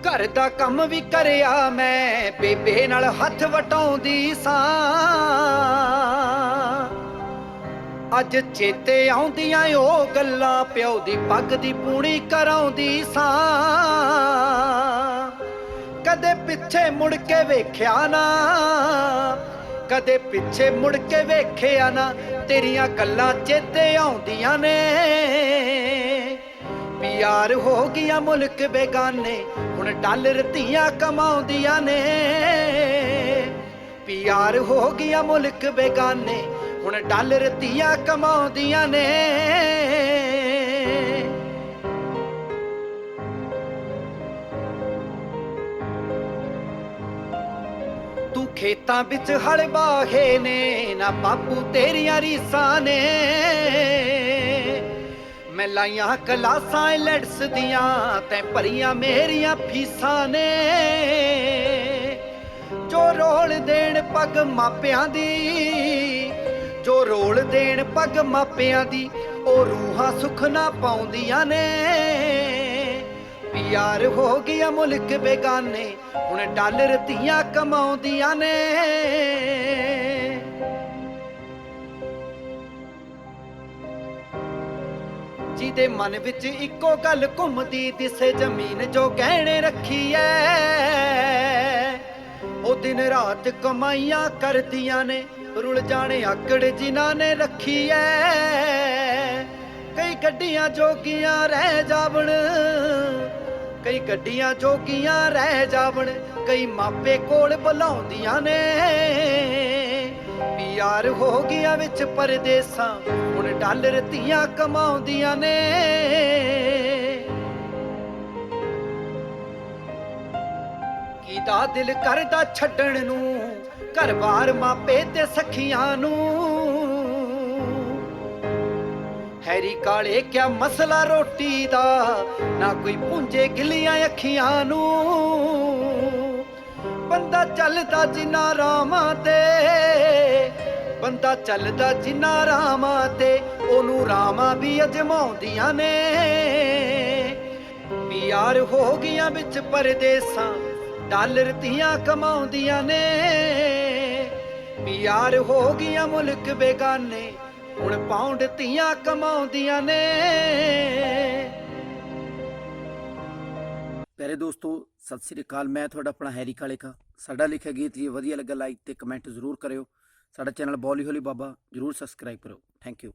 ਘਰ ਦਾ ਕੰਮ ਵੀ ਕਰਿਆ ਮੈਂ, ਬੇਬੇ ਨਾਲ ਹੱਥ ਵਟਾਉਂਦੀ ਸਾਂ। ਅੱਜ ਚੇਤੇ ਆਉਂਦੀਆਂ ਉਹ ਗੱਲਾਂ, ਪਿਓ ਦੀ ਪੱਗ ਦੀ ਪੂਣੀ ਕਰਾਉਂਦੀ ਸਾਂ। ਕਦੇ ਪਿੱਛੇ ਮੁੜ ਕੇ ਵੇਖਿਆ ਨਾ, ਕਦੇ ਪਿੱਛੇ ਮੁੜ ਕੇ ਵੇਖਿਆ ਨਾ, ਤੇਰੀਆਂ ਗੱਲਾਂ ਚੇਤੇ ਆਉਂਦੀਆਂ ਨੇ। ਪਿਆਰ ਹੋ ਗਿਆ ਮੁਲਕ ਬੇਗਾਨੇ, ਹੁਣ ਡਾਲਰ ਧੀਆਂ ਕਮਾਉਂਦੀਆਂ ਨੇ। ਪਿਆਰ ਹੋ ਗਿਆ ਮੁਲਕ ਬੇਗਾਨੇ, ਹੁਣ ਡਾਲਰ ਧੀਆਂ ਕਮਾਉਂਦੀਆਂ ਨੇ। ਤੂੰ ਖੇਤਾਂ ਵਿੱਚ ਹਲ ਬਾਹੇ ਨੇ, ਨਾ ਬਾਪੂ ਤੇਰੀਆਂ ਰੀਸਾਂ ਨੇ। ਮੈਂ ਲਾਈਆਂ ਕਲਾਸਾਂ ਲੈਟਸ ਦੀਆਂ, ਤੈਂ ਭਰੀਆਂ ਮੇਰੀਆਂ ਫੀਸਾਂ ਨੇ। ਜੋ ਰੋਲ ਦੇਣ ਪੱਗ ਮਾਪਿਆਂ ਦੀ, ਜੋ ਰੋਲ ਦੇਣ ਪੱਗ ਮਾਪਿਆਂ ਦੀ, ਉਹ ਰੂਹਾਂ ਸੁਖ ਨਾ ਪਾਉਂਦੀਆਂ ਨੇ। ਪਿਆਰ ਹੋ ਗਿਆ ਮੁਲਕ ਬੇਗਾਨੇ, ਹੁਣ ਡਾਲਰ ਧੀਆਂ ਕਮਾਉਂਦੀਆਂ ਨੇ। ਜਿਹਦੇ ਮਨ ਵਿੱਚ ਇੱਕੋ ਗੱਲ ਘੁੰਮਦੀ, ਦਿਸੇ ਜ਼ਮੀਨ ਜੋ ਗਹਿਣੇ ਰੱਖੀ ਐ। ਉਹ ਦਿਨ ਰਾਤ ਕਮਾਈਆਂ ਕਰਦੀਆਂ ਨੇ, ਰੁਲ ਜਾਣੇ ਆਕੜ ਜਿਨ੍ਹਾਂ ਨੇ ਰੱਖੀ ਐ। ਕਈ ਗੱਡੀਆਂ ਜੋਗੀਆਂ ਰਹਿ ਜਾਵਣ, ਕਈ ਗੱਡੀਆਂ ਜੋਗੀਆਂ ਰਹਿ ਜਾਵਣ, ਕਈ ਮਾਪੇ ਕੋਲ ਬੁਲਾਉਂਦੀਆਂ ਨੇ। ਪਿਆਰ ਹੋ ਗਿਆ ਵਿੱਚ ਪਰਦੇਸਾਂ। ਹੁਣ ਡਾਲਰ ਧੀਆਂ ਕਮਾਉਂਦੀਆਂ ਨੇ। ਕੀਦਾ ਦਿਲ ਕਰਦਾ ਛੱਡਣ ਨੂੰ? ਘਰ-ਬਾਰ ਮਾਪੇ ਤੇ ਸਖੀਆਂ ਨੂੰ। ਹੈਰੀ ਕਾਲੇ, ਕਿਆ ਮਸਲਾ ਰੋਟੀ ਦਾ? ਨਾ ਕੋਈ ਪੁੰਜੇ ਗਿੱਲੀਆਂ ਅੱਖੀਆਂ ਨੂੰ। ਬੰਦਾ ਚੱਲਦਾ ਜਿਨਾ ਰਾਮਾਂ ਤੇ। ਬੰਦਾ ਚੱਲਦਾ ਜਿਨਾ ਰਾਮਾਂ ਤੇ, ਉਹਨੂੰ ਰਾਮਾਂ ਵੀ ਅਜਮਾਉਂਦੀਆਂ ਨੇ। ਪਿਆਰ ਹੋ ਗਈਆਂ ਵਿੱਚ ਪਰਦੇਸਾਂ, ਡਾਲਰ ਧੀਆਂ ਕਮਾਉਂਦੀਆਂ ਨੇ। ਪਿਆਰ ਹੋ ਗਈਆਂ ਮੁਲਕ ਬੇਗਾਨੇ, ਹੁਣ ਪਾਉਂਡ ਧੀਆਂ ਕਮਾਉਂਦੀਆਂ ਨੇ। ਪਿਆਰੇ ਦੋਸਤੋ, ਸਤਿ ਸ੍ਰੀ ਅਕਾਲ। ਮੈਂ ਤੁਹਾਡਾ ਆਪਣਾ ਹੈਰੀ ਕਾਲੇਕਾ। ਸਾਡਾ ਲਿਖਿਆ ਗੀਤ ਜੇ ਵਧੀਆ ਲੱਗਾ ਲਾਈਕ ਤੇ ਕਮੈਂਟ ਜ਼ਰੂਰ ਕਰਿਓ। ਸਾਡਾ ਚੈਨਲ ਬੋਲੀ ਹੋਲੀ ਬਾਬਾ ਜ਼ਰੂਰ ਸਬਸਕ੍ਰਾਈਬ ਕਰੋ ਥੈਂਕ ਯੂ